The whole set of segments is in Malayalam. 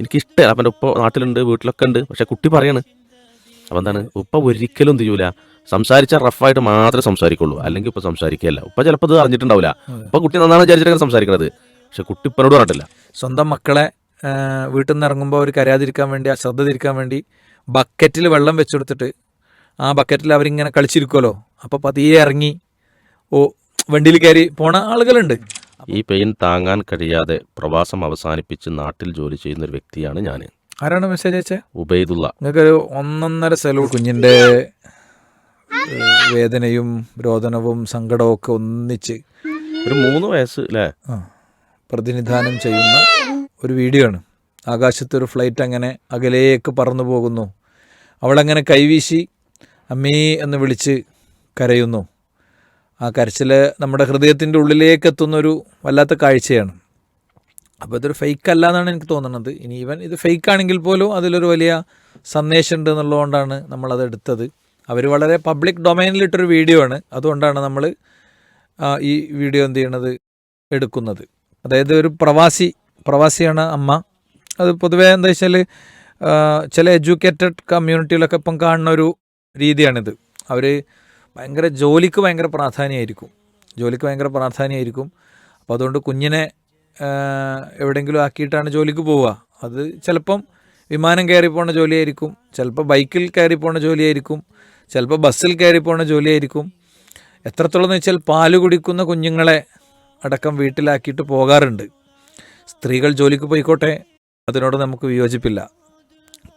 എനിക്കിഷ്ടമല്ല അപ്പം എന്റെ ഉപ്പ നാട്ടിലുണ്ട് വീട്ടിലൊക്കെ ഉണ്ട്. പക്ഷെ കുട്ടി പറയാണ് അപ്പം എന്താണ്? ഉപ്പ ഒരിക്കലും ചെയ്യൂല. സംസാരിച്ചാൽ റഫായിട്ട് മാത്രമേ സംസാരിക്കുള്ളൂ. അല്ലെങ്കിൽ ഉപ്പ സംസാരിക്കുകയല്ല. ഉപ്പ ചിലപ്പോൾ ഇത് അറിഞ്ഞിട്ടുണ്ടാവില്ല. ഉപ്പ കുട്ടി നന്നാണ് വിചാരിച്ചിട്ടാണ് സംസാരിക്കുന്നത് പക്ഷെ കുട്ടി ഉപ്പനോട് പറഞ്ഞിട്ടില്ല. സ്വന്തം മക്കളെ വീട്ടിൽ നിന്ന് ഇറങ്ങുമ്പോൾ അവർ കരയാതിരിക്കാൻ വേണ്ടി അശ്രദ്ധ തിരിക്കാൻ വേണ്ടി ബക്കറ്റിൽ വെള്ളം വെച്ചെടുത്തിട്ട് ആ ബക്കറ്റിൽ അവരിങ്ങനെ കളിച്ചിരിക്കുമല്ലോ അപ്പോൾ പതിയെ ഇറങ്ങി ഓ വണ്ടിയിൽ കയറി പോണ ആളുകളുണ്ട്. ഈ പെയിൻ താങ്ങാൻ കഴിയാതെ പ്രവാസം അവസാനിപ്പിച്ച് നാട്ടിൽ ജോലി ചെയ്യുന്ന ഒരു വ്യക്തിയാണ് ഞാൻ ആരാണ് മെസ്സേജ് അയച്ചേ? ഉബൈദുള്ള. നിങ്ങൾക്കൊരു ഒന്നൊന്നര സെലവ് കുഞ്ഞിന്റെ വേദനയും രോദനവും സങ്കടവും ഒക്കെ ഒന്നിച്ച് ഒരു മൂന്ന് വയസ്സ് അല്ലേ പ്രതിനിധാനം ചെയ്യുന്ന ഒരു വീഡിയോ ആണ്. ആകാശത്ത് ഒരു ഫ്ലൈറ്റ് അങ്ങനെ അകലേക്ക് പറന്നു പോകുന്നു. അവളങ്ങനെ കൈവീശി അമ്മേ എന്ന് വിളിച്ച് കരയുന്നു. ആ കരച്ചിൽ നമ്മുടെ ഹൃദയത്തിന്റെ ഉള്ളിലേക്ക് എത്തുന്നൊരു വല്ലാത്ത കാഴ്ചയാണ്. അപ്പോൾ ഇതൊരു ഫേക്ക് അല്ല എന്നാണ് എനിക്ക് തോന്നുന്നത്. ഇനി ഈവൻ ഇത് ഫേക്ക് ആണെങ്കിൽ പോലും അതിലൊരു വലിയ സന്ദേശം ഉണ്ട് എന്നുള്ളതുകൊണ്ടാണ് നമ്മളത് എടുത്തത്. അവർ വളരെ പബ്ലിക് ഡൊമൈനിലിട്ടൊരു വീഡിയോ ആണ്. അതുകൊണ്ടാണ് നമ്മൾ ഈ വീഡിയോ എന്ത് ചെയ്യണത്? എടുക്കുന്നത്. അതായത് ഒരു പ്രവാസി പ്രവാസിയാണ് അമ്മ. അത് പൊതുവേ എന്താ വെച്ചാൽ ചില എഡ്യൂക്കേറ്റഡ് കമ്മ്യൂണിറ്റിയിലൊക്കെ ഇപ്പം കാണുന്ന ഒരു രീതിയാണിത്. അവർ ഭയങ്കര ജോലിക്ക് ഭയങ്കര പ്രാധാന്യമായിരിക്കും. ജോലിക്ക് ഭയങ്കര പ്രാധാന്യമായിരിക്കും. അപ്പോൾ അതുകൊണ്ട് കുഞ്ഞിനെ എവിടെയെങ്കിലും ആക്കിയിട്ടാണ് ജോലിക്ക് പോവുക. അത് ചിലപ്പം വിമാനം കയറി പോണ ജോലിയായിരിക്കും. ചിലപ്പോൾ ബൈക്കിൽ കയറി പോണ ജോലിയായിരിക്കും. ചിലപ്പോൾ ബസ്സിൽ കയറി പോണ ജോലിയായിരിക്കും. എത്രത്തോളം എന്ന് വെച്ചാൽ പാൽ കുടിക്കുന്ന കുഞ്ഞുങ്ങളെ അടക്കം വീട്ടിലാക്കിയിട്ട് പോകാറുണ്ട്. സ്ത്രീകൾ ജോലിക്ക് പോയിക്കോട്ടെ അതിനോട് നമുക്ക് വിയോജിപ്പില്ല.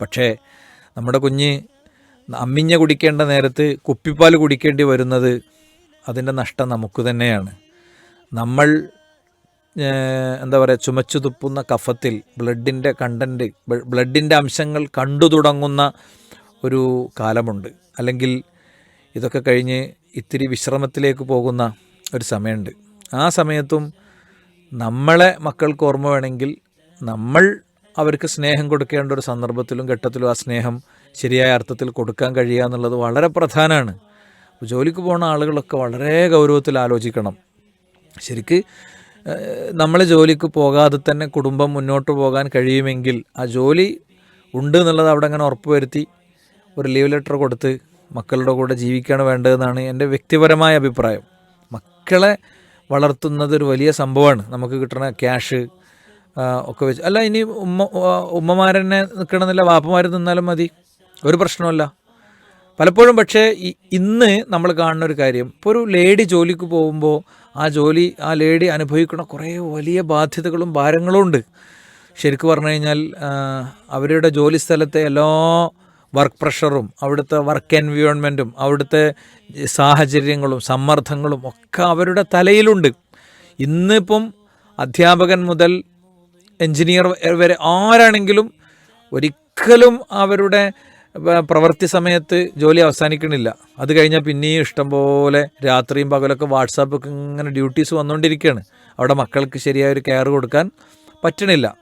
പക്ഷേ നമ്മുടെ കുഞ്ഞ് അമ്മിഞ്ഞ കുടിക്കേണ്ട നേരത്ത് കുപ്പിപ്പാൽ കുടിക്കേണ്ടി വരുന്നത് അതിന്റെ നഷ്ടം നമുക്ക് തന്നെയാണ്. നമ്മൾ എന്താ പറയുക ചുമച്ചു തുപ്പുന്ന കഫത്തിൽ ബ്ലഡിന്റെ കണ്ടന്റ് ബ്ലഡിന്റെ അംശങ്ങൾ കണ്ടു തുടങ്ങുന്ന ഒരു കാലമുണ്ട്. അല്ലെങ്കിൽ ഇതൊക്കെ കഴിഞ്ഞ് ഇത്തിരി വിശ്രമത്തിലേക്ക് പോകുന്ന ഒരു സമയമുണ്ട്. ആ സമയത്തും നമ്മളെ മക്കൾക്ക് ഓർമ്മ വേണമെങ്കിൽ നമ്മൾ അവർക്ക് സ്നേഹം കൊടുക്കേണ്ട ഒരു സന്ദർഭത്തിലും ഘട്ടത്തിലും ആ സ്നേഹം ശരിയായ അർത്ഥത്തിൽ കൊടുക്കാൻ കഴിയുക എന്നുള്ളത് വളരെ പ്രധാനമാണ് ജോലിക്ക് പോകുന്ന ആളുകളൊക്കെ വളരെ ഗൗരവത്തിൽ ആലോചിക്കണം. ശരിക്ക് നമ്മൾ ജോലിക്ക് പോകാതെ തന്നെ കുടുംബം മുന്നോട്ട് പോകാൻ കഴിയുമെങ്കിൽ ആ ജോലി ഉണ്ട് എന്നുള്ളത് അവിടെ അങ്ങനെ ഉറപ്പുവരുത്തി ഒരു ലീവ് ലെറ്റർ കൊടുത്ത് മക്കളുടെ കൂടെ ജീവിക്കുകയാണ് വേണ്ടതെന്നാണ് എന്റെ വ്യക്തിപരമായ അഭിപ്രായം. മക്കളെ വളർത്തുന്നത് ഒരു വലിയ സംഭവമാണ്. നമുക്ക് കിട്ടുന്ന ക്യാഷ് ഒക്കെ വെച്ച്. അല്ല ഇനി ഉമ്മ ഉമ്മമാരെന്നെ നിൽക്കണമെന്നില്ല വാപ്പമാർ നിന്നാലും മതി. ഒരു പ്രശ്നമല്ല പലപ്പോഴും പക്ഷേ ഇന്ന് നമ്മൾ കാണുന്ന ഒരു കാര്യം ഇപ്പോൾ ഒരു ലേഡി ജോലിക്ക് പോകുമ്പോൾ ആ ജോലി ആ ലേഡി അനുഭവിക്കുന്ന കുറേ വലിയ ബാധ്യതകളും ഭാരങ്ങളും ഉണ്ട്. ശരിക്കും പറഞ്ഞു കഴിഞ്ഞാൽ അവരുടെ ജോലി സ്ഥലത്തെ എല്ലാ വർക്ക് പ്രഷറും അവിടുത്തെ വർക്ക് എൻവയോൺമെന്റും അവിടുത്തെ സാഹചര്യങ്ങളും സമ്മർദ്ദങ്ങളും ഒക്കെ അവരുടെ തലയിലുണ്ട്. ഇന്നിപ്പം അധ്യാപകൻ മുതൽ എൻജിനീയർ വരെ ആരാണെങ്കിലും ഒരിക്കലും അവരുടെ പ്രവൃത്തി സമയത്ത് ജോലി അവസാനിക്കണില്ല. അത് കഴിഞ്ഞാൽ പിന്നെയും ഇഷ്ടംപോലെ രാത്രിയും പകലൊക്കെ വാട്സാപ്പൊക്കെ ഇങ്ങനെ ഡ്യൂട്ടീസ് വന്നുകൊണ്ടിരിക്കുകയാണ് അവിടെ മക്കൾക്ക് ശരിയായ ഒരു കെയർ കൊടുക്കാൻ പറ്റണില്ല.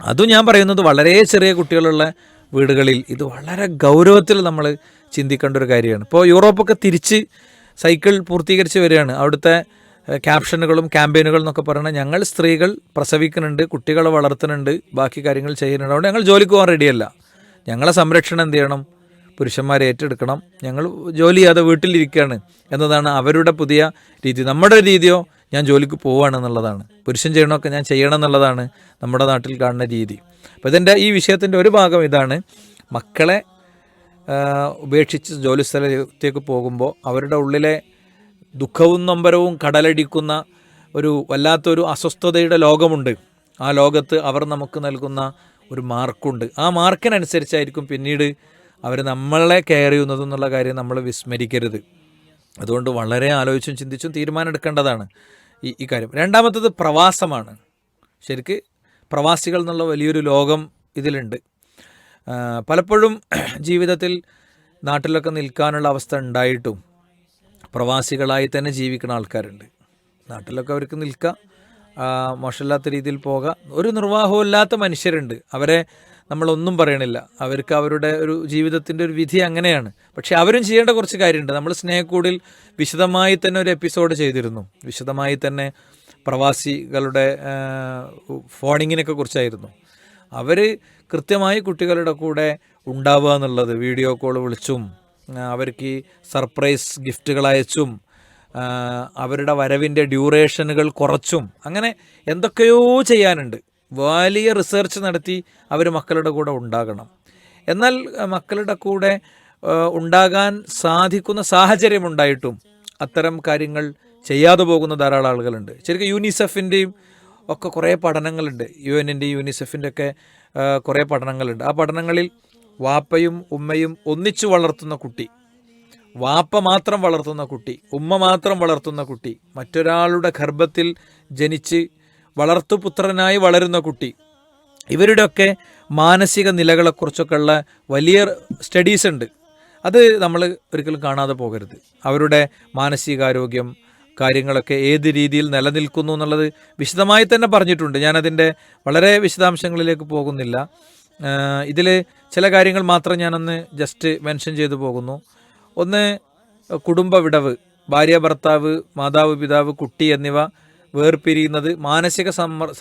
അതും ഞാൻ പറയുന്നത് വളരെ ചെറിയ കുട്ടികളുള്ള വീടുകളിൽ ഇത് വളരെ ഗൗരവത്തിൽ നമ്മൾ ചിന്തിക്കേണ്ട ഒരു കാര്യമാണ്. ഇപ്പോൾ യൂറോപ്പൊക്കെ തിരിച്ച് സൈക്കിൾ പൂർത്തീകരിച്ച് വരികയാണ്. അവിടുത്തെ ക്യാപ്ഷനുകളും ക്യാമ്പയിനുകളും എന്നൊക്കെ പറയുന്നത് ഞങ്ങൾ സ്ത്രീകൾ പ്രസവിക്കുന്നുണ്ട് കുട്ടികളെ വളർത്തുന്നുണ്ട് ബാക്കി കാര്യങ്ങൾ ചെയ്യുന്നുണ്ട്. അതുകൊണ്ട് ഞങ്ങൾ ജോലിക്ക് പോകാൻ റെഡിയല്ല ഞങ്ങളെ സംരക്ഷണം എന്ത് ചെയ്യണം? പുരുഷന്മാരെ ഏറ്റെടുക്കണം. ഞങ്ങൾ ജോലി ചെയ്യാതെ വീട്ടിലിരിക്കുകയാണ് എന്നതാണ് അവരുടെ പുതിയ രീതി. നമ്മുടെ രീതിയോ ഞാൻ ജോലിക്ക് പോവുകയാണ് എന്നുള്ളതാണ്. പുരുഷൻ ചെയ്യണമൊക്കെ ഞാൻ ചെയ്യണം എന്നുള്ളതാണ് നമ്മുടെ നാട്ടിൽ കാണുന്ന രീതി. അപ്പോൾ ഇതിന്റെ ഈ വിഷയത്തിന്റെ ഒരു ഭാഗം ഇതാണ് മക്കളെ ഉപേക്ഷിച്ച് ജോലി സ്ഥലത്തേക്ക് പോകുമ്പോൾ അവരുടെ ഉള്ളിലെ ദുഃഖവും നൊമ്പരവും കടലടിക്കുന്ന ഒരു വല്ലാത്തൊരു അസ്വസ്ഥതയുടെ ലോകമുണ്ട്. ആ ലോകത്ത് അവർ നമുക്ക് നൽകുന്ന ഒരു മാർക്കുണ്ട്. ആ മാർക്കിനനുസരിച്ചായിരിക്കും പിന്നീട് അവർ നമ്മളെ കെയർ ചെയ്യുന്നത് എന്നുള്ള കാര്യം നമ്മൾ വിസ്മരിക്കരുത്. അതുകൊണ്ട് വളരെ ആലോചിച്ചും ചിന്തിച്ചും തീരുമാനമെടുക്കേണ്ടതാണ് ഈ ഈ കാര്യം. രണ്ടാമത്തത് പ്രവാസമാണ്. ശരിക്ക് പ്രവാസികൾ എന്നുള്ള വലിയൊരു ലോകം ഇതിലുണ്ട്. പലപ്പോഴും ജീവിതത്തിൽ നാട്ടിലൊക്കെ നിൽക്കാനുള്ള അവസ്ഥ ഉണ്ടായിട്ടും പ്രവാസികളായി തന്നെ ജീവിക്കുന്ന ആൾക്കാരുണ്ട്. നാട്ടിലൊക്കെ അവർക്ക് നിൽക്കാം. മോശമില്ലാത്ത രീതിയിൽ പോകാം. ഒരു നിർവാഹമില്ലാത്ത മനുഷ്യരുണ്ട്. അവരെ നമ്മളൊന്നും പറയണില്ല. അവർക്ക് അവരുടെ ഒരു ജീവിതത്തിന്റെ ഒരു വിധി അങ്ങനെയാണ്. പക്ഷേ അവരും ചെയ്യേണ്ട കുറച്ച് കാര്യമുണ്ട്. നമ്മൾ സ്നേഹക്കൂടിൽ വിശദമായി തന്നെ ഒരു എപ്പിസോഡ് ചെയ്തിരുന്നു. വിശദമായി തന്നെ പ്രവാസികളുടെ ഫോണിങ്ങിനൊക്കെ കുറിച്ചായിരുന്നു. അവർ കൃത്യമായി കുട്ടികളുടെ കൂടെ ഉണ്ടാവുക എന്നുള്ളത് വീഡിയോ കോൾ വിളിച്ചും അവർക്ക് സർപ്രൈസ് ഗിഫ്റ്റുകൾ അയച്ചും അവരുടെ വരവിന്റെ ഡ്യൂറേഷനുകൾ കുറച്ചും അങ്ങനെ എന്തൊക്കെയോ ചെയ്യാനുണ്ട്. വലിയ റിസർച്ച് നടത്തി അവർ മക്കളുടെ കൂടെ ഉണ്ടാകണം. എന്നാൽ മക്കളുടെ കൂടെ ഉണ്ടാകാൻ സാധിക്കുന്ന സാഹചര്യമുണ്ടായിട്ടും അത്തരം കാര്യങ്ങൾ ചെയ്യാതെ പോകുന്ന ധാരാളം ആളുകളുണ്ട്. ശരിക്കും യൂണിസെഫിന്റെയും ഒക്കെ കുറേ പഠനങ്ങളുണ്ട്. യു എന്നിന്റെ യൂണിസെഫിന്റെ ഒക്കെ കുറേ പഠനങ്ങളുണ്ട്. ആ പഠനങ്ങളിൽ വാപ്പയും ഉമ്മയും ഒന്നിച്ചു വളർത്തുന്ന കുട്ടി വാപ്പ മാത്രം വളർത്തുന്ന കുട്ടി ഉമ്മ മാത്രം വളർത്തുന്ന കുട്ടി മറ്റൊരാളുടെ ഗർഭത്തിൽ ജനിച്ച് വളർത്തുപുത്രനായി വളരുന്ന കുട്ടി. ഇവരുടെയൊക്കെ മാനസിക നിലകളെക്കുറിച്ചൊക്കെ ഉള്ള വലിയ സ്റ്റഡീസ് ഉണ്ട്. അത് നമ്മൾ ഒരിക്കലും കാണാതെ പോകരുത്. അവരുടെ മാനസികാരോഗ്യം കാര്യങ്ങളൊക്കെ ഏത് രീതിയിൽ നിലനിൽക്കുന്നു എന്നുള്ളത് വിശദമായി തന്നെ പറഞ്ഞിട്ടുണ്ട്. ഞാനതിന്റെ വളരെ വിശദാംശങ്ങളിലേക്ക് പോകുന്നില്ല. ഇതിൽ ചില കാര്യങ്ങൾ മാത്രം ഞാനൊന്ന് ജസ്റ്റ് മെൻഷൻ ചെയ്തു പോകുന്നു. ഒന്ന് കുടുംബ വിടവ് ഭാര്യ ഭർത്താവ് മാതാവ് പിതാവ് കുട്ടി എന്നിവ വേർപിരിയുന്നത് മാനസിക സമ്മർ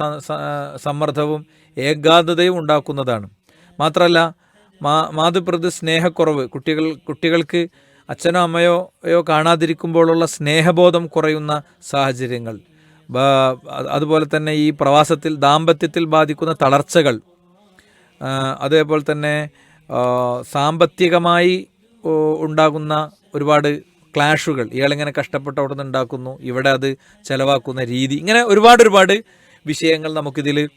സമ്മർദ്ദവും ഏകാന്തതയും ഉണ്ടാക്കുന്നതാണ്. മാത്രമല്ല മാ മാതൃപ്രതി സ്നേഹക്കുറവ് കുട്ടികൾ കുട്ടികൾക്ക് അച്ഛനോ അമ്മയോ യോ കാണാതിരിക്കുമ്പോഴുള്ള സ്നേഹബോധം കുറയുന്ന സാഹചര്യങ്ങൾ. അതുപോലെ തന്നെ ഈ പ്രവാസത്തിൽ ദാമ്പത്യത്തിൽ ബാധിക്കുന്ന തളർച്ചകൾ. അതേപോലെ തന്നെ സാമ്പത്തികമായി ഉണ്ടാകുന്ന ഒരുപാട് ക്ലാഷുകൾ. ഇയാളിങ്ങനെ കഷ്ടപ്പെട്ട് അവിടെ നിന്ന് ഉണ്ടാക്കുന്നു. ഇവിടെ അത് ചിലവാക്കുന്ന രീതി. ഇങ്ങനെ ഒരുപാട് ഒരുപാട് വിഷയങ്ങൾ നമുക്കിതിൽ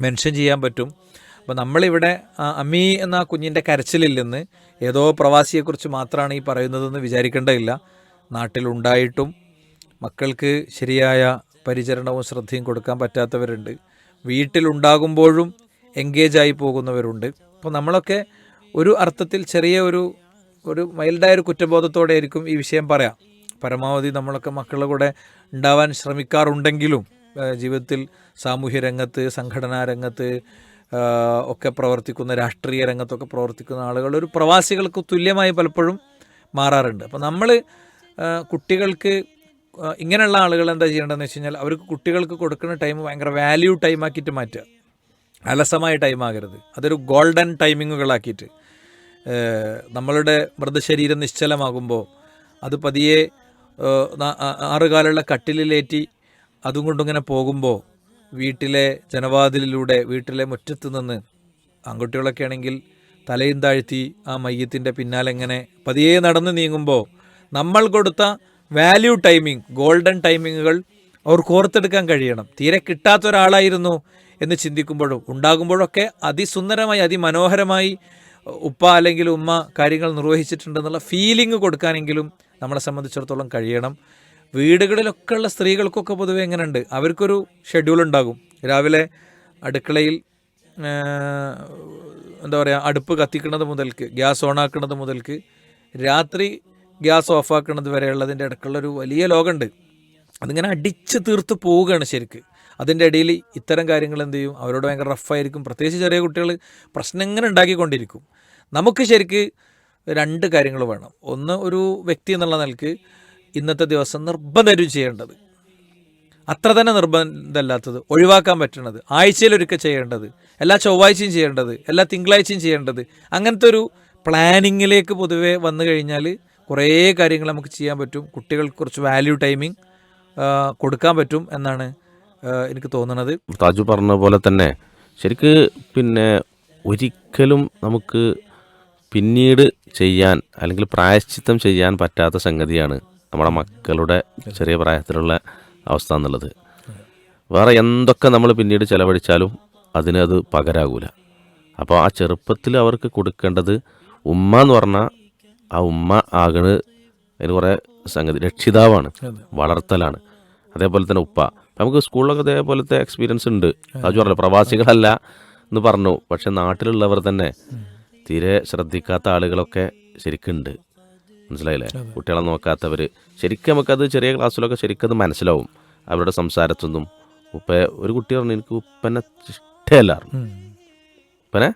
മെൻഷൻ ചെയ്യാൻ പറ്റും. അപ്പോൾ നമ്മളിവിടെ അമ്മി എന്ന കുഞ്ഞിന്റെ കരച്ചിലിൽ നിന്ന് ഏതോ പ്രവാസിയെക്കുറിച്ച് മാത്രമാണ് ഈ പറയുന്നതെന്ന് വിചാരിക്കേണ്ടതില്ല. നാട്ടിലുണ്ടായിട്ടും മക്കൾക്ക് ശരിയായ പരിചരണവും ശ്രദ്ധയും കൊടുക്കാൻ പറ്റാത്തവരുണ്ട്. വീട്ടിലുണ്ടാകുമ്പോഴും എൻഗേജായി പോകുന്നവരുണ്ട്. അപ്പോൾ നമ്മളൊക്കെ ഒരു അർത്ഥത്തിൽ ചെറിയ ഒരു ഒരു മൈൽഡായ ഒരു കുറ്റബോധത്തോടെ ആയിരിക്കും ഈ വിഷയം പറയാം. പരമാവധി നമ്മളൊക്കെ മക്കളുടെ കൂടെ ഉണ്ടാവാൻ ശ്രമിക്കാറുണ്ടെങ്കിലും ജീവിതത്തിൽ സാമൂഹ്യ രംഗത്ത് സംഘടനാ രംഗത്ത് ഒക്കെ പ്രവർത്തിക്കുന്ന രാഷ്ട്രീയ രംഗത്തൊക്കെ പ്രവർത്തിക്കുന്ന ആളുകൾ ഒരു പ്രവാസികൾക്ക് തുല്യമായി പലപ്പോഴും മാറാറുണ്ട്. അപ്പോൾ നമ്മൾ കുട്ടികൾക്ക് ഇങ്ങനെയുള്ള ആളുകൾ എന്താ ചെയ്യേണ്ടതെന്ന് വെച്ച് കഴിഞ്ഞാൽ അവർക്ക് കുട്ടികൾക്ക് കൊടുക്കുന്ന ടൈം ഭയങ്കര വാല്യൂ ടൈമാക്കിയിട്ട് മാറ്റുക. അലസമായ ടൈമാകരുത്. അതൊരു ഗോൾഡൻ ടൈമിങ്ങുകളാക്കിയിട്ട്. നമ്മളുടെ മൃതശരീരം നിശ്ചലമാകുമ്പോൾ അത് പതിയെ ആറുകാലുള്ള കട്ടിലിലേറ്റി അതും കൊണ്ടിങ്ങനെ പോകുമ്പോൾ വീട്ടിലെ ജനവാതിലിലൂടെ വീട്ടിലെ മുറ്റത്ത് നിന്ന് ആൺകുട്ടികളൊക്കെ ആണെങ്കിൽ തലയും താഴ്ത്തി ആ മയ്യത്തിന്റെ പിന്നാലെ ഇങ്ങനെ പതിയെ നടന്ന് നീങ്ങുമ്പോൾ നമ്മൾ കൊടുത്ത വാല്യൂ ടൈമിംഗ് ഗോൾഡൻ ടൈമിങ്ങുകൾ അവർക്ക് ഓർത്തെടുക്കാൻ കഴിയണം. തീരെ കിട്ടാത്ത ഒരാളായിരുന്നു എന്ന് ചിന്തിക്കുമ്പോഴും ഉണ്ടാകുമ്പോഴൊക്കെ അതിസുന്ദരമായി അതിമനോഹരമായി ഉപ്പ അല്ലെങ്കിൽ ഉമ്മ കാര്യങ്ങൾ നിർവഹിച്ചിട്ടുണ്ടെന്നുള്ള ഫീലിംഗ് കൊടുക്കാനെങ്കിലും നമ്മളെ സംബന്ധിച്ചിടത്തോളം കഴിയണം. വീടുകളിലൊക്കെ ഉള്ള സ്ത്രീകൾക്കൊക്കെ പൊതുവെ എങ്ങനെയുണ്ട്? അവർക്കൊരു ഷെഡ്യൂൾ ഉണ്ടാകും. രാവിലെ അടുക്കളയിൽ എന്താ പറയുക അടുപ്പ് കത്തിക്കുന്നത് മുതൽക്ക് ഗ്യാസ് ഓണാക്കുന്നത് മുതൽക്ക് രാത്രി ഗ്യാസ് ഓഫാക്കുന്നത് വരെയുള്ളതിന്റെ ഇടയ്ക്കുള്ളൊരു വലിയ ലോകമുണ്ട്. അതിങ്ങനെ അടിച്ച് തീർത്ത് പോവുകയാണ് ശരിക്ക്. അതിന്റെ ഇടയിൽ ഇത്തരം കാര്യങ്ങൾ എന്ത് ചെയ്യും? അവരോട് ഭയങ്കര റഫായിരിക്കും പ്രത്യേകിച്ച് ചെറിയ കുട്ടികൾ പ്രശ്നം ഇങ്ങനെ ഉണ്ടാക്കിക്കൊണ്ടിരിക്കും. നമുക്ക് ശരിക്ക് രണ്ട് കാര്യങ്ങൾ വേണം. ഒന്ന് ഒരു വ്യക്തി എന്നുള്ള നിലയ്ക്ക് ഇന്നത്തെ ദിവസം നിർബന്ധം ചെയ്യേണ്ടത്. അത്ര തന്നെ നിർബന്ധമല്ലാത്തത്. ഒഴിവാക്കാൻ പറ്റണത്. ആഴ്ചയിലൊരിക്കൽ ചെയ്യേണ്ടത്. എല്ലാ ചൊവ്വാഴ്ചയും ചെയ്യേണ്ടത്. എല്ലാ തിങ്കളാഴ്ചയും ചെയ്യേണ്ടത്. അങ്ങനത്തെ ഒരു പ്ലാനിങ്ങിലേക്ക് പൊതുവെ വന്നു കഴിഞ്ഞാൽ കുറേ കാര്യങ്ങൾ നമുക്ക് ചെയ്യാൻ പറ്റും. കുട്ടികൾക്ക് കുറച്ച് വാല്യൂ ടൈമിങ് കൊടുക്കാൻ പറ്റും എന്നാണ് എനിക്ക് തോന്നണത്. താജു പറഞ്ഞ പോലെ തന്നെ ശരിക്ക് പിന്നെ ഒരിക്കലും നമുക്ക് പിന്നീട് ചെയ്യാൻ അല്ലെങ്കിൽ പ്രായശ്ചിത്തം ചെയ്യാൻ പറ്റാത്ത സംഗതിയാണ് നമ്മുടെ മക്കളുടെ ചെറിയ പ്രായത്തിലുള്ള അവസ്ഥ എന്നുള്ളത്. വേറെ എന്തൊക്കെ നമ്മൾ പിന്നീട് ചെലവഴിച്ചാലും അതിന് അത് പകരാകൂല. അപ്പോൾ ആ ചെറുപ്പത്തിൽ അവർക്ക് കൊടുക്കേണ്ടത് ഉമ്മ എന്ന് പറഞ്ഞാൽ ആ ഉമ്മ ആകണ് അതിന് കുറേ സംഗതി. രക്ഷിതാവാണ് വളർത്തലാണ്. അതേപോലെ തന്നെ ഉപ്പ. നമുക്ക് സ്കൂളിലൊക്കെ ഇതേപോലത്തെ എക്സ്പീരിയൻസ് ഉണ്ട്. അത് പറഞ്ഞു പ്രവാസികളല്ല എന്ന് പറഞ്ഞു. പക്ഷെ നാട്ടിലുള്ളവർ തന്നെ തീരെ ശ്രദ്ധിക്കാത്ത ആളുകളൊക്കെ ശരിക്കുണ്ട്. മനസ്സിലായില്ലേ? കുട്ടികളെ നോക്കാത്തവർ ശരിക്കും നമുക്കത് ചെറിയ ക്ലാസ്സിലൊക്കെ ശരിക്കും അത് മനസ്സിലാവും. അവരുടെ സംസാരത്തൊന്നും. ഉപ്പ ഒരു കുട്ടി പറഞ്ഞു എനിക്ക് ഉപ്പനെ ഇഷ്ടമല്ല. ഉപ്പനെ?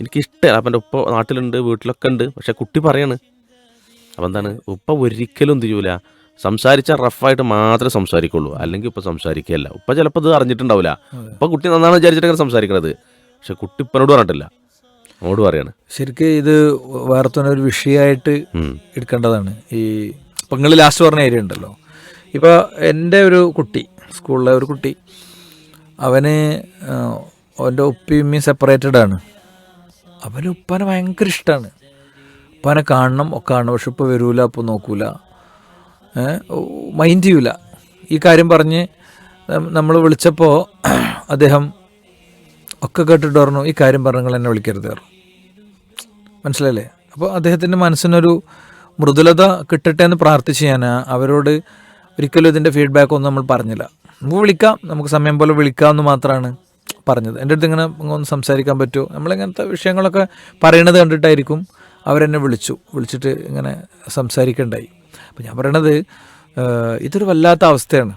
എനിക്ക് ഇഷ്ടമല്ല അപ്പം എന്റെ ഉപ്പ നാട്ടിലുണ്ട് വീട്ടിലൊക്കെ ഉണ്ട്. പക്ഷെ കുട്ടി പറയാണ്. അപ്പം എന്താണ്? ഉപ്പ ഒരിക്കലും എന്ത് ചെയ്യൂല? സംസാരിച്ചാൽ റഫായിട്ട് മാത്രമേ സംസാരിക്കുള്ളൂ. അല്ലെങ്കിൽ ഉപ്പ സംസാരിക്കുകയല്ല. ഉപ്പ ചിലപ്പോൾ ഇത് അറിഞ്ഞിട്ടുണ്ടാവില്ല. ഉപ്പ കുട്ടി നന്നാണ് വിചാരിച്ചിട്ടാണ് സംസാരിക്കണത്. പക്ഷെ കുട്ടി ഇപ്പനോട് പറഞ്ഞിട്ടില്ല. അങ്ങോട്ട് പറയാണ്. ശരിക്കും ഇത് വേറെ ഒരു വിഷയമായിട്ട് എടുക്കേണ്ടതാണ്. ഈ ഇപ്പം നിങ്ങൾ ലാസ്റ്റ് പറഞ്ഞ ഏരിയ ഉണ്ടല്ലോ. ഇപ്പോൾ എന്റെ ഒരു കുട്ടി സ്കൂളിലെ ഒരു കുട്ടി അവന് അവന്റെ ഉപ്പയും ഉമ്മയും സെപ്പറേറ്റഡ് ആണ്. അവന് ഉപ്പനെ ഭയങ്കര ഇഷ്ടമാണ് ഉപ്പനെ കാണണം ഒക്കെ കാണണം. പക്ഷെ ഇപ്പം വരൂല അപ്പം നോക്കൂല. മൈൻഡ് ചെയ്യൂല. ഈ കാര്യം പറഞ്ഞ് നമ്മൾ വിളിച്ചപ്പോൾ അദ്ദേഹം ഒക്കെ കേട്ടിട്ട് പറഞ്ഞു ഈ കാര്യം പറഞ്ഞു നിങ്ങൾ എന്നെ വിളിക്കരുത് പറഞ്ഞു. മനസ്സിലല്ലേ അപ്പോൾ അദ്ദേഹത്തിന്റെ മനസ്സിനൊരു മൃദുലത കിട്ടട്ടെ എന്ന് പ്രാർത്ഥിച്ച് ഞാൻ അവരോട് ഒരിക്കലും ഇതിന്റെ ഫീഡ്ബാക്ക് ഒന്നും നമ്മൾ പറഞ്ഞില്ല. നമുക്ക് വിളിക്കാം നമുക്ക് സമയം പോലെ വിളിക്കാം എന്ന് മാത്രമാണ് പറഞ്ഞത്. എന്റെ അടുത്ത് ഇങ്ങനെ ഒന്ന് സംസാരിക്കാൻ പറ്റുമോ? നമ്മളിങ്ങനത്തെ വിഷയങ്ങളൊക്കെ പറയണത് കണ്ടിട്ടായിരിക്കും അവരെന്നെ വിളിച്ചു. വിളിച്ചിട്ട് ഇങ്ങനെ സംസാരിക്കണ്ടായി. അപ്പോൾ ഞാൻ പറയണത് ഇതൊരു വല്ലാത്ത അവസ്ഥയാണ്.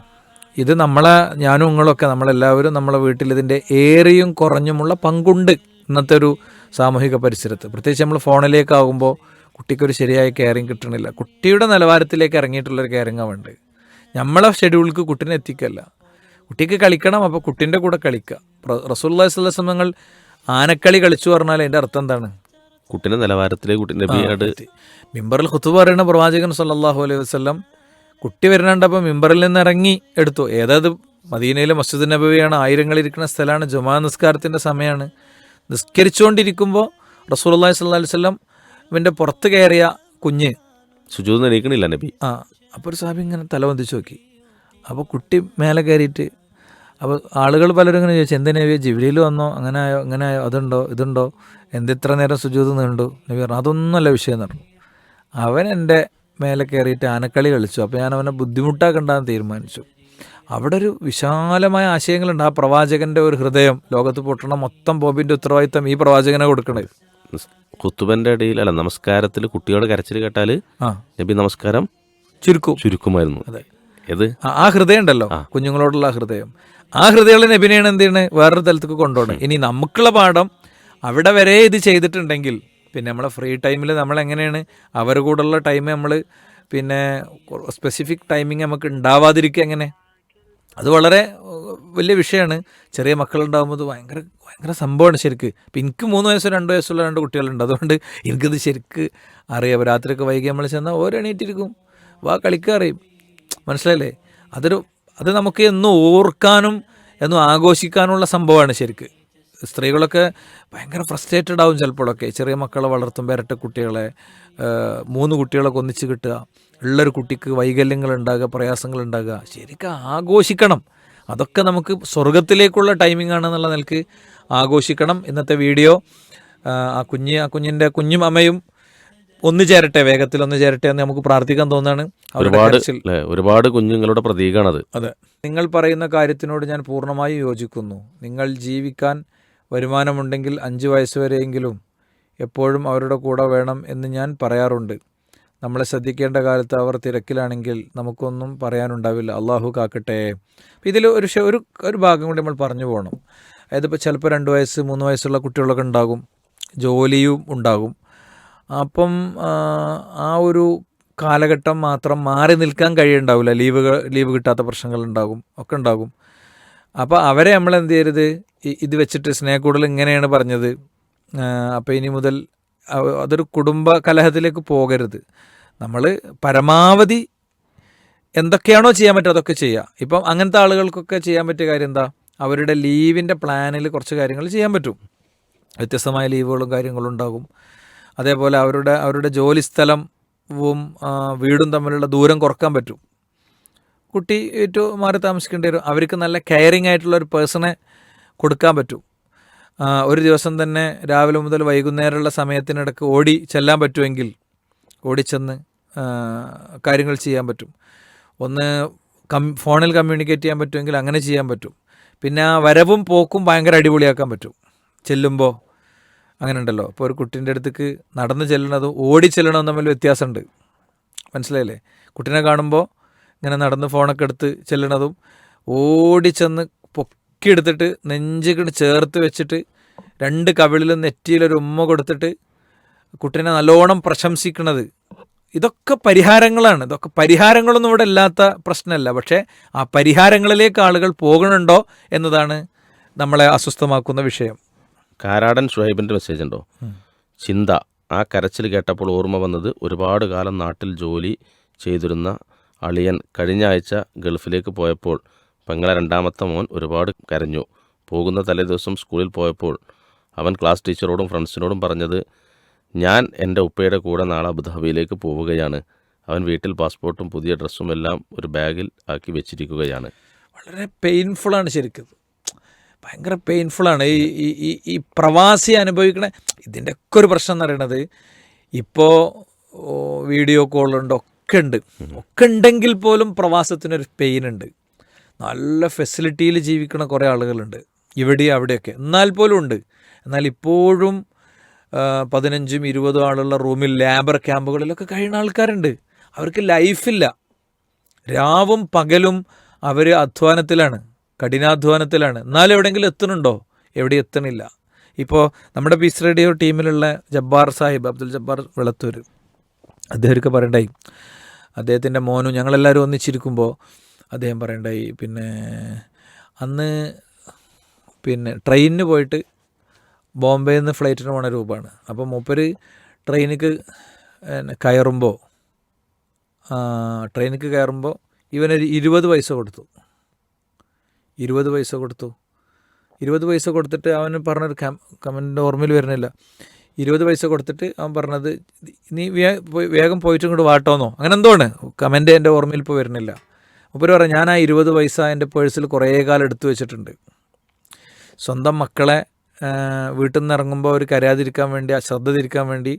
ഇത് നമ്മളെ ഞാനും നിങ്ങളൊക്കെ നമ്മളെല്ലാവരും നമ്മളെ വീട്ടിൽ ഇതിന്റെ ഏറിയും കുറഞ്ഞുമുള്ള പങ്കുണ്ട് ഇന്നത്തെ ഒരു സാമൂഹിക പരിസരത്ത്. പ്രത്യേകിച്ച് നമ്മൾ ഫോണിലേക്കാകുമ്പോൾ കുട്ടിക്കൊരു ശരിയായ കെയറിങ് കിട്ടണില്ല. കുട്ടിയുടെ നിലവാരത്തിലേക്ക് ഇറങ്ങിയിട്ടുള്ളൊരു കെയറിങ് ആവുന്നുണ്ട് നമ്മളെ ഷെഡ്യൂൾക്ക് കുട്ടീനെ എത്തിക്കല്ല. കുട്ടിക്ക് കളിക്കണം അപ്പോൾ കുട്ടീന്റെ കൂടെ കളിക്കുക റസൂല്ലാ സമയങ്ങൾ ആനക്കളി കളിച്ചു പറഞ്ഞാൽ അതിന്റെ അർത്ഥം എന്താണ്? കുട്ടിന്റെ നിലവാരത്തിലേ കുട്ടിന്റെ ബിയാട് മിമ്പറിൽ ഹുത്തു പറയുന്ന പ്രവാചകൻ സല്ലാഹു അലൈഹി വസ്ലം കുട്ടി വരുന്നുണ്ടപ്പോൾ മിമ്പറിൽ നിന്ന് ഇറങ്ങി എടുത്തു. ഏതായത് മദീനയിലെ മസ്ജിദ് നബവിയാണ് ആയിരങ്ങൾ ഇരിക്കുന്ന സ്ഥലമാണ് ജുമാ നിസ്കാരത്തിന്റെ സമയമാണ്. നിസ്കരിച്ചുകൊണ്ടിരിക്കുമ്പോൾ റസൂൽ അള്ളാഹി സ്വല്ലാ അലൈഹി വസല്ലം ഇവന്റെ പുറത്ത് കയറിയ കുഞ്ഞ് സുജൂത് നബി. ആ അപ്പോൾ ഒരു സാബി ഇങ്ങനെ തല വന്ദിച്ച് നോക്കി. അപ്പോൾ കുട്ടി മേലെ കയറിയിട്ട് അപ്പോൾ ആളുകൾ പലരും ഇങ്ങനെ ചോദിച്ചു എന്തിനാ നബി? ജിബിലിയിൽ വന്നോ? അങ്ങനെ ആയോ? അങ്ങനെ ആയോ? അതുണ്ടോ? ഇതുണ്ടോ? എന്തിത്ര നേരം സുജൂത് നീണ്ടു? നബി പറഞ്ഞു അതൊന്നുമല്ല വിഷയം എന്ന് പറഞ്ഞു. അവൻ എന്റെ മേലെ കയറിയിട്ട് ആനക്കളി കളിച്ചു. അപ്പോൾ ഞാൻ അവനെ ബുദ്ധിമുട്ടാക്കണ്ടെന്ന് തീരുമാനിച്ചു. അവിടെ ഒരു വിശാലമായ ആശയങ്ങളുണ്ട്. ആ പ്രവാചകന്റെ ഒരു ഹൃദയം ലോകത്ത് പൊട്ടണ മൊത്തം ബോബിന്റെ ഉത്തരവാദിത്തം ഈ പ്രവാചകനെ കൊടുക്കണത്. കുത്തുബന്റെ ഇടയിൽ അല്ല നമസ്കാരത്തിൽ കുട്ടികളുടെ കരച്ചിൽ കേട്ടാൽ ആ. നബി നമസ്കാരം ചുരുക്കും. ചുരുക്കുമായിരുന്നു. അതെ. ഏത്? ആ ഹൃദയം ഉണ്ടല്ലോ. കുഞ്ഞുങ്ങളോടുള്ള ആ ഹൃദയം. ആ ഹൃദയമുള്ള നബിനെയാണ് എന്ത് ചെയ്യണത് വേറൊരു തലത്തേക്ക് കൊണ്ടുപോകണം. ഇനി നമുക്കുള്ള പാഠം അവിടെ വരെ ഇത് ചെയ്തിട്ടുണ്ടെങ്കിൽ പിന്നെ നമ്മളെ ഫ്രീ ടൈമിൽ നമ്മൾ എങ്ങനെയാണ്? അവരുടെ കൂടെയുള്ള ടൈം നമ്മൾ പിന്നെ സ്പെസിഫിക് ടൈമിങ് നമുക്ക് ഉണ്ടാവാതിരിക്കുക എങ്ങനെ? അത് വളരെ വലിയ വിഷയമാണ്. ചെറിയ മക്കളുണ്ടാകുമ്പോൾ ഭയങ്കര ഭയങ്കര സംഭവമാണ് ശരിക്ക്. ഇപ്പം എനിക്ക് മൂന്ന് വയസ്സോ രണ്ട് വയസ്സുള്ള രണ്ട് കുട്ടികളുണ്ട്. അതുകൊണ്ട് എനിക്കത് ശരിക്ക് അറിയാം. രാത്രിയൊക്കെ വൈകി നമ്മൾ ചെന്നാൽ ഓരോ എണീറ്റിരിക്കും. വാ കളിക്കാറിയും മനസ്സിലായില്ലേ? അതൊരു അത് നമുക്ക് എന്നും ഓർക്കാനും എന്നും ആഘോഷിക്കാനുള്ള സംഭവമാണ് ശരിക്ക്. സ്ത്രീകളൊക്കെ ഭയങ്കര ഫ്രസ്ട്രേറ്റഡ് ആവും ചിലപ്പോഴൊക്കെ. ചെറിയ മക്കളെ വളർത്തും ഇരട്ട കുട്ടികളെ മൂന്ന് കുട്ടികളൊക്കെ ഒന്നിച്ച് കിട്ടുക. ഉള്ളൊരു കുട്ടിക്ക് വൈകല്യങ്ങൾ ഉണ്ടാകുക പ്രയാസങ്ങൾ ഉണ്ടാകുക. ശരിക്കും ആഘോഷിക്കണം. അതൊക്കെ നമുക്ക് സ്വർഗത്തിലേക്കുള്ള ടൈമിംഗ് ആണെന്നുള്ള നിലയ്ക്ക് ആഘോഷിക്കണം. ഇന്നത്തെ വീഡിയോ ആ, ആ കുഞ്ഞ് ആ കുഞ്ഞിന്റെ കുഞ്ഞും അമ്മയും ഒന്ന് ചേരട്ടെ വേഗത്തിൽ ഒന്ന് ചേരട്ടെ എന്ന് നമുക്ക് പ്രാർത്ഥിക്കാൻ തോന്നുകയാണ്. ഒരുപാട് ഒരുപാട് കുഞ്ഞുങ്ങളുടെ പ്രതീകമാണത്. അതെ. നിങ്ങൾ പറയുന്ന കാര്യത്തിനോട് ഞാൻ പൂർണമായും യോജിക്കുന്നു. നിങ്ങൾ ജീവിക്കാൻ വരുമാനമുണ്ടെങ്കിൽ അഞ്ച് വയസ്സുവരെയെങ്കിലും എപ്പോഴും അവരുടെ കൂടെ വേണം എന്ന് ഞാൻ പറയാറുണ്ട്. നമ്മളെ ശ്രദ്ധിക്കേണ്ട കാലത്ത് അവർ തിരക്കിലാണെങ്കിൽ നമുക്കൊന്നും പറയാനുണ്ടാവില്ല. അള്ളാഹു കാക്കട്ടെ. ഇതിൽ ഒരു ഒരു ഒരു ഭാഗം കൂടി നമ്മൾ പറഞ്ഞു പോകണം. അതായത് ഇപ്പോൾ ചിലപ്പോൾ രണ്ട് വയസ്സ് മൂന്ന് വയസ്സുള്ള കുട്ടികളൊക്കെ ഉണ്ടാകും. ജോലിയും ഉണ്ടാകും. അപ്പം ആ, ഒരു കാലഘട്ടം മാത്രം മാറി നിൽക്കാൻ കഴിയുണ്ടാവില്ല ലീവ് ലീവ് കിട്ടാത്ത പ്രശ്നങ്ങൾ ഉണ്ടാകും ഒക്കെ ഉണ്ടാകും. അപ്പോൾ അവരെ നമ്മൾ എന്ത് ചെയ്യരുത്? ഇത് വെച്ചിട്ട് സ്നേഹക്കൂടൽ ഇങ്ങനെയാണ് പറഞ്ഞത്. അപ്പോൾ ഇനി മുതൽ അതൊരു കുടുംബ കലഹത്തിലേക്ക് പോകരുത്. നമ്മൾ പരമാവധി എന്തൊക്കെയാണോ ചെയ്യാൻ പറ്റുക അതൊക്കെ ചെയ്യുക. ഇപ്പം അങ്ങനത്തെ ആളുകൾക്കൊക്കെ ചെയ്യാൻ പറ്റിയ കാര്യം എന്താ? അവരുടെ ലീവിന്റെ പ്ലാനിൽ കുറച്ച് കാര്യങ്ങൾ ചെയ്യാൻ പറ്റും. വ്യത്യസ്തമായ ലീവുകളും കാര്യങ്ങളും ഉണ്ടാകും. അതേപോലെ അവരുടെ അവരുടെ ജോലിസ്ഥലവും വീടും തമ്മിലുള്ള ദൂരം കുറയ്ക്കാൻ പറ്റും. കുട്ടി ഏറ്റവും മാറി താമസിക്കേണ്ടി വരും. അവർക്ക് നല്ല കെയറിങ് ആയിട്ടുള്ള ഒരു പേഴ്സണെ കൊടുക്കാൻ പറ്റും. ഒരു ദിവസം തന്നെ രാവിലെ മുതൽ വൈകുന്നേരമുള്ള സമയത്തിനിടക്ക് ഓടി ചെല്ലാൻ പറ്റുമെങ്കിൽ ഓടിച്ചെന്ന് കാര്യങ്ങൾ ചെയ്യാൻ പറ്റും. ഒന്ന് കം ഫോണിൽ കമ്മ്യൂണിക്കേറ്റ് ചെയ്യാൻ പറ്റുമെങ്കിൽ അങ്ങനെ ചെയ്യാൻ പറ്റും. പിന്നെ വരവും പോക്കും ഭയങ്കര അടിപൊളിയാക്കാൻ പറ്റും. ചെല്ലുമ്പോൾ അങ്ങനെ ഉണ്ടല്ലോ അപ്പോൾ ഒരു കുട്ടീന്റെ അടുത്തേക്ക് നടന്ന് ചെല്ലണതും ഓടി ചെല്ലണതും തമ്മിൽ വ്യത്യാസമുണ്ട്. മനസ്സിലായില്ലേ? കുട്ടീനെ കാണുമ്പോൾ ഇങ്ങനെ നടന്ന് ഫോണൊക്കെ എടുത്ത് ചെല്ലണതും ഓടിച്ചെന്ന് പൊക്കിയെടുത്തിട്ട് നെഞ്ചിങ്ങനെ ചേർത്ത് വെച്ചിട്ട് രണ്ട് കവിളിലും നെറ്റിയിലൊരു ഉമ്മ കൊടുത്തിട്ട് കുട്ടീനെ നല്ലോണം പ്രശംസിക്കണത്. ഇതൊക്കെ പരിഹാരങ്ങളാണ്. ഇതൊക്കെ പരിഹാരങ്ങളൊന്നും ഇവിടെ ഇല്ലാത്ത പ്രശ്നമല്ല. പക്ഷേ ആ പരിഹാരങ്ങളിലേക്ക് ആളുകൾ പോകണുണ്ടോ എന്നതാണ് നമ്മളെ അസ്വസ്ഥമാക്കുന്ന വിഷയം. കാരാടൻ ഷുഹൈബിന്റെ മെസ്സേജ് ഉണ്ടോ? ചിന്ത. ആ കരച്ചിൽ കേട്ടപ്പോൾ ഓർമ്മ വന്നത് ഒരുപാട് കാലം നാട്ടിൽ ജോലി ചെയ്തിരുന്ന അളിയൻ കഴിഞ്ഞ ആഴ്ച ഗൾഫിലേക്ക് പോയപ്പോൾ പെങ്ങളെ രണ്ടാമത്തെ മോൻ ഒരുപാട് കരഞ്ഞു. പോകുന്ന തലേദിവസം സ്കൂളിൽ പോയപ്പോൾ അവൻ ക്ലാസ് ടീച്ചറോടും ഫ്രണ്ട്സിനോടും പറഞ്ഞത് ഞാൻ എന്റെ ഉപ്പയുടെ കൂടെ നാളെ അബുദാബിയിലേക്ക് പോവുകയാണ്. അവൻ വീട്ടിൽ പാസ്പോർട്ടും പുതിയ ഡ്രസ്സും എല്ലാം ഒരു ബാഗിൽ ആക്കി വെച്ചിരിക്കുകയാണ്. വളരെ പെയിൻഫുള്ളാണ് ശരിക്കും. ഭയങ്കര പെയിൻഫുള്ളാണ് ഈ ഈ ഈ ഈ പ്രവാസി അനുഭവിക്കണ ഇതിന്റെ ഒക്കെ ഒരു പ്രശ്നം എന്ന് പറയുന്നത് ഇപ്പോൾ വീഡിയോ കോളുണ്ട് ഒക്കെ ഉണ്ട്. ഒക്കെ ഉണ്ടെങ്കിൽ പോലും പ്രവാസത്തിനൊരു പെയിൻ ഉണ്ട്. നല്ല ഫെസിലിറ്റിയിൽ ജീവിക്കുന്ന കുറേ ആളുകളുണ്ട്. ഇവിടെയും അവിടെയൊക്കെ. എന്നാൽ പോലും ഉണ്ട്. എന്നാൽ ഇപ്പോഴും പതിനഞ്ചും ഇരുപതും ആളുള്ള റൂമിൽ ലേബർ ക്യാമ്പുകളിലൊക്കെ കഴിയുന്ന ആൾക്കാരുണ്ട്. അവർക്ക് ലൈഫില്ല രാവും പകലും അവർ അധ്വാനത്തിലാണ്. കഠിനാധ്വാനത്തിലാണ്. എന്നാലും എവിടെയെങ്കിലും എത്തുന്നുണ്ടോ? എവിടെ എത്തണില്ല. ഇപ്പോൾ നമ്മുടെ പീസ് റേഡിയോ ടീമിലുള്ള ജബ്ബാർ സാഹിബ് അബ്ദുൽ ജബ്ബാർ വെളത്തൂർ അദ്ദേഹമൊക്കെ പറയണ്ടായി. അദ്ദേഹത്തിന്റെ മോനും ഞങ്ങളെല്ലാവരും ഒന്നിച്ചിരിക്കുമ്പോൾ അദ്ദേഹം പറയണ്ടായി. പിന്നെ അന്ന് പിന്നെ ട്രെയിനിന് പോയിട്ട് ബോംബെയിൽ നിന്ന് ഫ്ലൈറ്റിന് പോണ രൂപമാണ് അപ്പോൾ മൂപ്പര് ട്രെയിനിക്ക് കയറുമ്പോൾ ട്രെയിനിക്ക് കയറുമ്പോൾ ഇവനൊരു ഇരുപത് പൈസ കൊടുത്തു. ഇരുപത് പൈസ കൊടുത്തു. ഇരുപത് പൈസ കൊടുത്തിട്ട് അവന് പറഞ്ഞൊരു കമന്റിന്റെ ഓർമ്മയിൽ വരുന്നില്ല. ഇരുപത് പൈസ കൊടുത്തിട്ട് അവൻ പറഞ്ഞത് നീ വേഗം പോയിട്ട് ഇങ്ങോട്ട് വാട്ടോന്നോ? അങ്ങനെ എന്തോ ആണ് കമന്റ് എന്റെ ഓർമ്മയിൽ ഇപ്പോൾ വരുന്നില്ല. മുപ്പര് പറയാം ഞാൻ ആ ഇരുപത് പൈസ എന്റെ പേഴ്സിൽ കുറേ കാലം എടുത്തു വെച്ചിട്ടുണ്ട്. സ്വന്തം മക്കളെ വീട്ടിൽ നിന്ന് ഇറങ്ങുമ്പോൾ അവർ കരയാതിരിക്കാൻ വേണ്ടി അശ്രദ്ധ തിരിക്കാൻ വേണ്ടി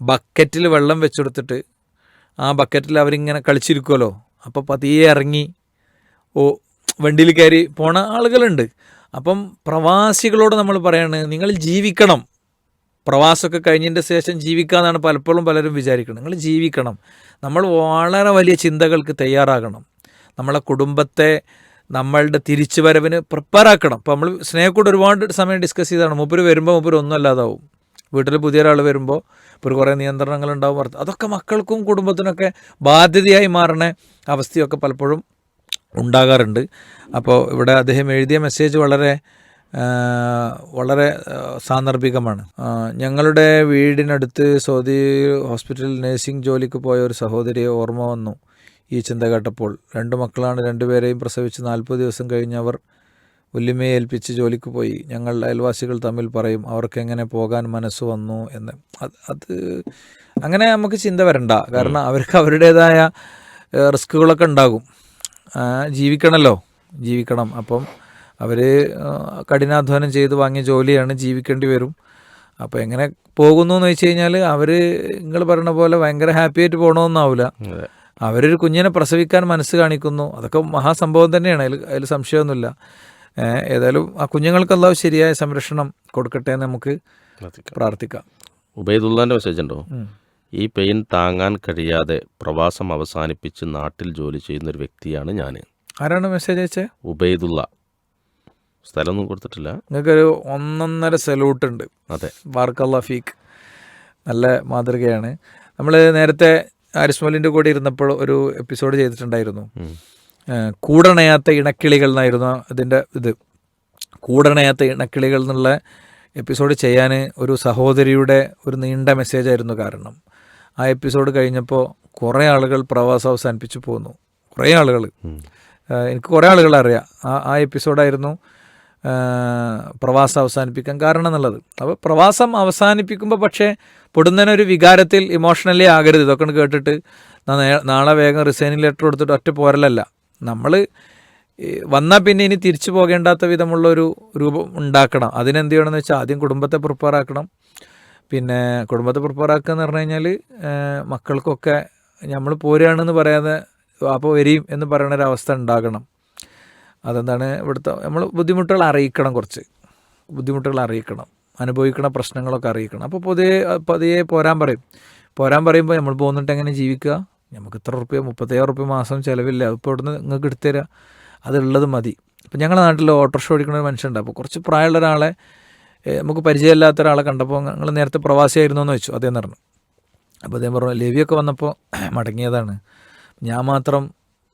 ബക്കറ്റിൽ വെള്ളം വെച്ചെടുത്തിട്ട് ആ ബക്കറ്റിൽ അവരിങ്ങനെ കളിച്ചിരിക്കുമല്ലോ അപ്പോൾ പതിയെ ഇറങ്ങി ഓ വണ്ടിയിൽ കയറി പോണ ആളുകളുണ്ട്. അപ്പം പ്രവാസികളോട് നമ്മൾ പറയാണ് നിങ്ങൾ ജീവിക്കണം. പ്രവാസമൊക്കെ കഴിഞ്ഞതിന്റെ ശേഷം ജീവിക്കാമെന്നാണ് പലപ്പോഴും പലരും വിചാരിക്കുന്നത്. നിങ്ങൾ ജീവിക്കണം. നമ്മൾ വളരെ വലിയ ചിന്തകൾക്ക് തയ്യാറാകണം. നമ്മളെ കുടുംബത്തെ നമ്മളുടെ തിരിച്ചു വരവിന് പ്രിപ്പയറാക്കണം. ഇപ്പോൾ നമ്മൾ സ്നേഹക്കൂടെ ഒരുപാട് സമയം ഡിസ്കസ് ചെയ്താണ് മൂപ്പര് വരുമ്പോൾ മൂപ്പര് ഒന്നും അല്ലാതാവും. വീട്ടിൽ പുതിയ ഒരാൾ വരുമ്പോൾ ഇപ്പോൾ കുറേ നിയന്ത്രണങ്ങളുണ്ടാവും. അതൊക്കെ മക്കൾക്കും കുടുംബത്തിനൊക്കെ ബാധ്യതയായി മാറണ അവസ്ഥയൊക്കെ പലപ്പോഴും ഉണ്ടാകാറുണ്ട്. അപ്പോൾ ഇവിടെ അദ്ദേഹം എഴുതിയ മെസ്സേജ് വളരെ വളരെ സാന്ദർഭികമാണ്. ഞങ്ങളുടെ വീടിനടുത്ത് സൗദി ഹോസ്പിറ്റലിൽ നഴ്സിംഗ് ജോലിക്ക് പോയ ഒരു സഹോദരിയെ ഓർമ്മ വന്നു ഈ ചിന്ത കേട്ടപ്പോൾ. രണ്ട് മക്കളാണ് രണ്ടുപേരെയും പ്രസവിച്ച് നാൽപ്പത് ദിവസം കഴിഞ്ഞവർ അവർ വല്യമ്മയെ ഏൽപ്പിച്ച് ജോലിക്ക് പോയി. ഞങ്ങൾ അയൽവാസികൾ തമ്മിൽ പറയും അവർക്ക് എങ്ങനെ പോകാൻ മനസ്സ് വന്നു? എന്ന്. അത് അങ്ങനെ നമുക്ക് ചിന്ത വരണ്ട. കാരണം അവർക്ക് അവരുടേതായ റിസ്ക്കുകളൊക്കെ റിസ്കുകളൊക്കെ ഉണ്ടാകും. ജീവിക്കണമല്ലോ ജീവിക്കണം. അപ്പം അവർ കഠിനാധ്വാനം ചെയ്ത് വാങ്ങിയ ജോലിയാണ് ജീവിക്കേണ്ടി വരും. അപ്പോൾ എങ്ങനെ പോകുന്നു എന്ന് വെച്ച് കഴിഞ്ഞാൽ അവർ നിങ്ങൾ പറയുന്ന പോലെ ഭയങ്കര ഹാപ്പി ആയിട്ട് പോകണമെന്നാവില്ല അവരൊരു കുഞ്ഞിനെ പ്രസവിക്കാൻ മനസ്സ് കാണിക്കുന്നു. അതൊക്കെ മഹാസംഭവം തന്നെയാണ്. അതിൽ അതിൽ സംശയമൊന്നുമില്ല. ഏതായാലും ആ കുഞ്ഞുങ്ങൾക്ക് അല്ലാതെ ശരിയായ സംരക്ഷണം കൊടുക്കട്ടെ എന്ന് നമുക്ക് പ്രാർത്ഥിക്കാം. ഉബൈദുല്ലാന്റെ മെസ്സേജ് ഉണ്ടോ. ഈ പെയിൻ താങ്ങാൻ കഴിയാതെ പ്രവാസം അവസാനിപ്പിച്ച് നാട്ടിൽ ജോലി ചെയ്യുന്ന ഒരു വ്യക്തിയാണ് ഞാൻ ആരാണ് മെസ്സേജ് അയച്ചത് ഉബൈദുള്ള. സ്ഥലമൊന്നും കൊടുത്തിട്ടില്ല. നിങ്ങൾക്കൊരു ഒന്നൊന്നര സല്യൂട്ട് ഉണ്ട് അതെ. ബാർക്കല്ല ഫീക്ക് നല്ല മാതൃകയാണ്. നമ്മൾ നേരത്തെ ആരിസ്മോലിന്റെ കൂടെ ഇരുന്നപ്പോൾ ഒരു എപ്പിസോഡ് ചെയ്തിട്ടുണ്ടായിരുന്നു. കൂടണയാത്ത ഇണക്കിളികൾ എന്നായിരുന്നു അതിന്റെ ഇത്. കൂടണയാത്ത ഇണക്കിളികൾ എന്നുള്ള എപ്പിസോഡ് ചെയ്യാൻ ഒരു സഹോദരിയുടെ ഒരു നീണ്ട മെസ്സേജായിരുന്നു കാരണം. ആ എപ്പിസോഡ് കഴിഞ്ഞപ്പോൾ കുറേ ആളുകൾ പ്രവാസം അവസാനിപ്പിച്ചു പോന്നു. കുറേ ആളുകൾ എനിക്ക് കുറേ ആളുകൾ അറിയാം. ആ ആ എപ്പിസോഡായിരുന്നു പ്രവാസം അവസാനിപ്പിക്കാൻ കാരണം എന്നുള്ളത്. അപ്പോൾ പ്രവാസം അവസാനിപ്പിക്കുമ്പോൾ പക്ഷേ പൊടുന്നതിനൊരു വികാരത്തിൽ ഇമോഷണലി ആകരുത്. ഇതൊക്കെ കേട്ടിട്ട് നാളെ വേഗം റിസൈനിങ് ലെറ്റർ കൊടുത്തിട്ട് ഒറ്റ പോരലല്ല. നമ്മൾ വന്നാൽ പിന്നെ ഇനി തിരിച്ചു പോകേണ്ടാത്ത വിധമുള്ളൊരു രൂപം ഉണ്ടാക്കണം. അതിനെന്ത് ചെയ്യണമെന്ന് വെച്ചാൽ ആദ്യം കുടുംബത്തെ പ്രിപ്പയർ ആക്കണം. പിന്നെ കുടുംബത്തെ പ്രിപ്പയർ ആക്കുക എന്ന് പറഞ്ഞു കഴിഞ്ഞാൽ മക്കൾക്കൊക്കെ നമ്മൾ പോരുകയാണെന്ന് പറയാതെ അപ്പോൾ വരിയും എന്ന് പറയുന്ന ഒരു അവസ്ഥ ഉണ്ടാകണം. അതെന്താണ് ഇവിടുത്തെ നമ്മൾ ബുദ്ധിമുട്ടുകൾ അറിയിക്കണം കുറച്ച്. ബുദ്ധിമുട്ടുകൾ അറിയിക്കണം. അനുഭവിക്കണ പ്രശ്നങ്ങളൊക്കെ അറിയിക്കണം. അപ്പോൾ പൊതുവെ പതിയെ പോരാൻ പറയും. പോരാൻ പറയുമ്പോൾ നമ്മൾ പോകുന്നിട്ട് എങ്ങനെ ജീവിക്കുക? നമുക്ക് ഇത്ര റുപ്യ മുപ്പത്തയ്യായിരം റുപ്യ മാസം ചിലവില്ല. ഇപ്പോൾ ഇവിടുന്ന് നിങ്ങൾക്ക് എടുത്തുതരാം അതുള്ളത് മതി. ഇപ്പം ഞങ്ങളുടെ നാട്ടിൽ ഓട്ടോറിക്ഷ ഓടിക്കുന്ന ഒരു മനുഷ്യനുണ്ട് അപ്പോൾ കുറച്ച് പ്രായമുള്ള ഒരാളെ നമുക്ക് പരിചയമില്ലാത്ത ഒരാളെ കണ്ടപ്പോൾ ഞങ്ങൾ നേരത്തെ പ്രവാസിയായിരുന്നു എന്ന് വെച്ചു അദ്ദേഹം പറഞ്ഞു. അപ്പോൾ അദ്ദേഹം പറഞ്ഞു ലെവിയൊക്കെ വന്നപ്പോൾ മടങ്ങിയതാണ്. ഞാൻ മാത്രം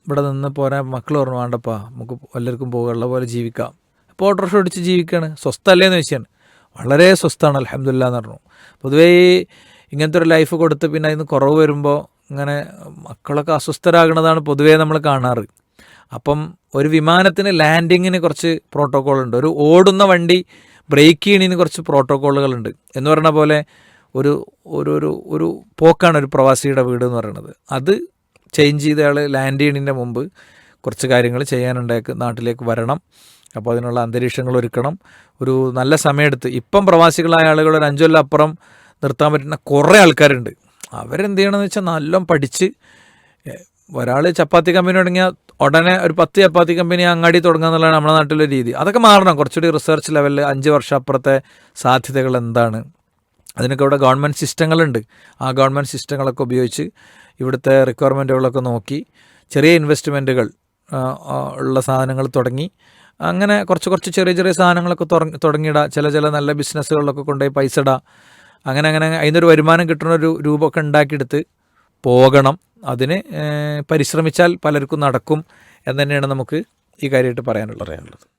ഇവിടെ നിന്ന് പോരാ മക്കൾ പറഞ്ഞു വേണ്ടപ്പാ നമുക്ക് എല്ലാവർക്കും പോകാനുള്ള പോലെ ജീവിക്കാം. അപ്പോൾ ഓട്ടോറിക്ഷ ഓടിച്ച് ജീവിക്കുകയാണ് സ്വസ്ഥല്ലേന്ന് ചോദിച്ചാണ്. വളരെ സ്വസ്ഥമാണ് അലഹമില്ല എന്ന് പറഞ്ഞു. പൊതുവേ ഈ ഇങ്ങനത്തെ ഒരു ലൈഫ് കൊടുത്ത് പിന്നെ അതിന് കുറവ് വരുമ്പോൾ ഇങ്ങനെ മക്കളൊക്കെ അസ്വസ്ഥരാകുന്നതാണ് പൊതുവേ നമ്മൾ കാണാറ്. അപ്പം ഒരു വിമാനത്തിന് ലാൻഡിങ്ങിന് കുറച്ച് പ്രോട്ടോക്കോൾ ഉണ്ട് ഒരു ഓടുന്ന വണ്ടി ബ്രേക്ക് ചെയ്യണതിന് കുറച്ച് പ്രോട്ടോക്കോളുകളുണ്ട് എന്ന് പറഞ്ഞ പോലെ ഒരു ഒരു ഒരു ഒരു പോക്കാണ് ഒരു പ്രവാസിയുടെ വീട് എന്ന് പറയുന്നത്. അത് ചേഞ്ച് ചെയ്ത ആൾ ലാൻഡ് ചെയ്യണതിന്റെ മുമ്പ് കുറച്ച് കാര്യങ്ങൾ ചെയ്യാനുണ്ടാക്കി നാട്ടിലേക്ക് വരണം. അപ്പോൾ അതിനുള്ള അന്തരീക്ഷങ്ങൾ ഒരുക്കണം. ഒരു നല്ല സമയമെടുത്ത് ഇപ്പം പ്രവാസികളായ ആളുകൾ ഒരു അഞ്ചൊല്ലം അപ്പുറം നിർത്താൻ പറ്റുന്ന കുറേ ആൾക്കാരുണ്ട്. അവരെന്ത് ചെയ്യണമെന്ന് വെച്ചാൽ നല്ലോണം പഠിച്ച് ഒരാൾ ചപ്പാത്തി കമ്പനി തുടങ്ങിയാൽ ഉടനെ ഒരു പത്ത് ചപ്പാത്തി കമ്പനി അങ്ങാടി തുടങ്ങുക എന്നുള്ളതാണ് നമ്മുടെ നാട്ടിലെ രീതി. അതൊക്കെ മാറണം. കുറച്ചുകൂടി റിസർച്ച് ലെവലിൽ അഞ്ച് വർഷം അപ്പുറത്തെ സാധ്യതകൾ എന്താണ്? അതിനൊക്കെ ഇവിടെ ഗവൺമെന്റ് സിസ്റ്റങ്ങളുണ്ട് ആ ഗവൺമെന്റ് സിസ്റ്റങ്ങളൊക്കെ ഉപയോഗിച്ച് ഇവിടുത്തെ റിക്വയർമെന്റുകളൊക്കെ നോക്കി ചെറിയ ഇൻവെസ്റ്റ്മെന്റുകൾ ഉള്ള സാധനങ്ങൾ തുടങ്ങി. അങ്ങനെ കുറച്ച് കുറച്ച് ചെറിയ ചെറിയ സാധനങ്ങളൊക്കെ തുടങ്ങി തുടങ്ങിയിടുക ചില ചില നല്ല ബിസിനസ്സുകളിലൊക്കെ കൊണ്ടുപോയി പൈസ ഇടുക അങ്ങനെ അങ്ങനെ. അതിനൊരു വരുമാനം കിട്ടുന്ന ഒരു രൂപമൊക്കെ ഉണ്ടാക്കിയെടുത്ത് പോകണം. അതിന് പരിശ്രമിച്ചാൽ പലർക്കും നടക്കും എന്ന് തന്നെയാണ് നമുക്ക് ഈ കാര്യമായിട്ട് പറയാനുള്ളത്. പറയാനുള്ളത്.